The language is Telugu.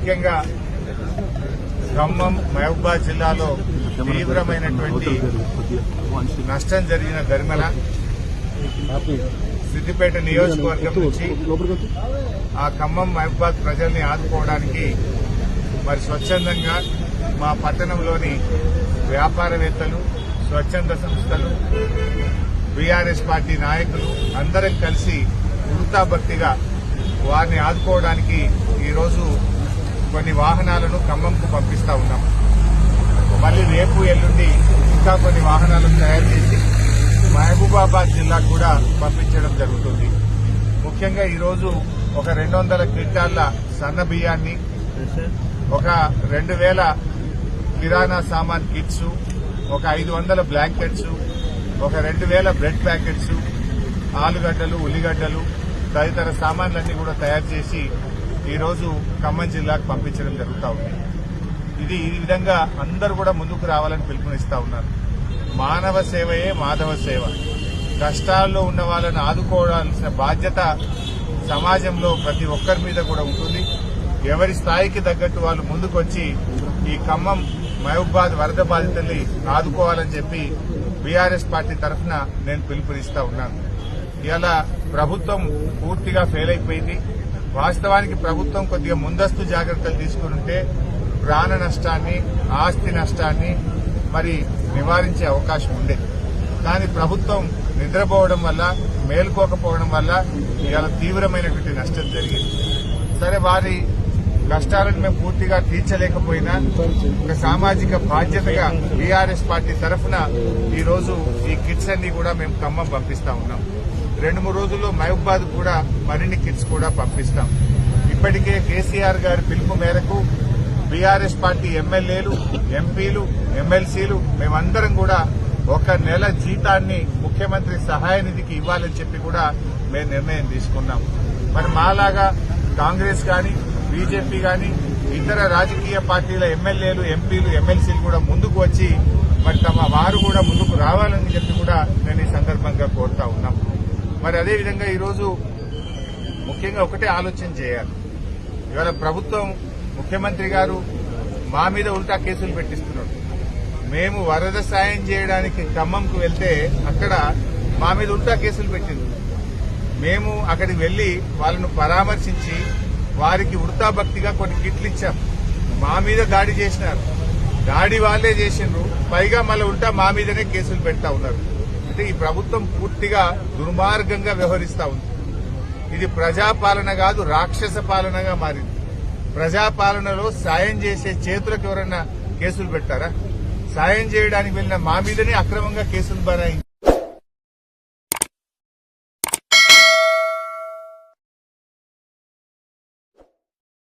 ముఖ్యంగా ఖమ్మం మహబూబాద్ జిల్లాలో తీవ్రమైనటువంటి నష్టం జరిగిన గరిమల సిద్దిపేట నియోజకవర్గం నుంచి ఆ ఖమ్మం మహబూబాద్ ప్రజల్ని ఆదుకోవడానికి మరి స్వచ్ఛందంగా మా పట్టణంలోని వ్యాపారవేత్తలు స్వచ్ఛంద సంస్థలు బీఆర్ఎస్ పార్టీ నాయకులు అందరం కలిసి వృత్తాభక్తిగా వారిని ఆదుకోవడానికి ఈ వాహనాలను ఖమ్మంకు పంపిస్తా ఉన్నాం. మళ్ళీ రేపు ఎల్లుండి ఇంకా కొన్ని వాహనాలను తయారు చేసి మహబూబాబాద్ జిల్లాకు కూడా పంపించడం జరుగుతుంది. ముఖ్యంగా ఈరోజు ఒక రెండు వందల క్వింటాళ్ళ సన్న బియ్యాన్ని ఒక రెండు వేల కిరాణా సామాన్ కిట్స్ ఒక ఐదు వందల బ్లాంకెట్స్ ఒక రెండు వేల బ్రెడ్ ప్యాకెట్స్ ఆలుగడ్డలు ఉల్లిగడ్డలు తదితర సామాన్లన్నీ కూడా తయారు చేసి ఈరోజు ఖమ్మం జిల్లాకు పంపించడం జరుగుతూ ఉంది. ఇది ఈ విధంగా అందరూ కూడా ముందుకు రావాలని పిలుపునిస్తూ ఉన్నారు. మానవ సేవయే మాధవ సేవ. కష్టాల్లో ఉన్న వాళ్ళని ఆదుకోవాల్సిన బాధ్యత సమాజంలో ప్రతి ఒక్కరి మీద కూడా ఉంటుంది. ఎవరి స్థాయికి తగ్గట్టు వాళ్ళు ముందుకొచ్చి ఈ ఖమ్మం మహబూబాద్ వరద బాధితుల్ని ఆదుకోవాలని చెప్పి బీఆర్ఎస్ పార్టీ తరఫున నేను పిలుపునిస్తా ఉన్నాను. ఇలా ప్రభుత్వం పూర్తిగా ఫెయిల్ అయిపోయింది. వాస్తవానికి ప్రభుత్వం కొద్దిగా ముందస్తు జాగ్రత్తలు తీసుకుంటే ఉంటే ప్రాణ నష్టాన్ని ఆస్తి నష్టాన్ని మరి నివారించే అవకాశం ఉండేది. కానీ ప్రభుత్వం నిద్రపోవడం వల్ల మేల్కోకపోవడం వల్ల ఇవాళ తీవ్రమైనటువంటి నష్టం జరిగింది. సరే వారి కష్టాలను మేము పూర్తిగా తీర్చలేకపోయినా ఒక సామాజిక బాధ్యతగా బీఆర్ఎస్ పార్టీ తరఫున ఈరోజు ఈ కిట్స్ అన్ని కూడా మేము ఖమ్మం పంపిస్తా ఉన్నాం. రెండు మూడు రోజుల్లో మహబాద్ కూడా మరిన్ని కిట్స్ కూడా పంపిస్తాం. ఇప్పటికే కేసీఆర్ గారి పిలుపు మేరకు బీఆర్ఎస్ పార్టీ ఎమ్మెల్యేలు ఎంపీలు ఎమ్మెల్సీలు మేమందరం కూడా ఒక నెల జీతాన్ని ముఖ్యమంత్రి సహాయ నిధికి ఇవ్వాలని చెప్పి కూడా మేము నిర్ణయం తీసుకున్నాం. మరి మాలాగా కాంగ్రెస్ కానీ బీజేపీ కానీ ఇతర రాజకీయ పార్టీల ఎమ్మెల్యేలు ఎంపీలు ఎమ్మెల్సీలు కూడా ముందుకు వచ్చి మరి తమ వారు కూడా ముందుకు రావాలని చెప్పి కూడా నేను ఈ సందర్భంగా కోరుతా ఉన్నాం. మరి అదేవిధంగా ఈరోజు ముఖ్యంగా ఒకటే ఆలోచన చేయాలి. ఇవాళ ప్రభుత్వం ముఖ్యమంత్రి గారు మా మీద ఉల్టా కేసులు పెట్టిస్తున్నాడు మేము వరద సాయం చేయడానికి ఖమ్మంకు వెళ్తే అక్కడ మా మీద ఉల్టా కేసులు పెట్టింది. మేము అక్కడికి వెళ్ళి వాళ్ళను పరామర్శించి వారికి ఉడతాభక్తిగా కొన్ని కిట్లు ఇచ్చాం. మా మీద దాడి చేసినారు. దాడి వాళ్ళే చేసిండ్రు. పైగా మళ్ళీ ఉల్టా మా మీదనే కేసులు పెడతా ఉన్నారు. అంటే ఈ ప్రభుత్వం పూర్తిగా దుర్మార్గంగా వ్యవహరిస్తా ఉంది. ఇది ప్రజాపాలన కాదు రాక్షస పాలనగా మారింది. ప్రజాపాలనలో సాయం చేసే చేతులకు ఎవరన్నా కేసులు పెట్టారా? సాయం చేయడానికి వెళ్ళిన మా మీదనే అక్రమంగా కేసులు బనాయి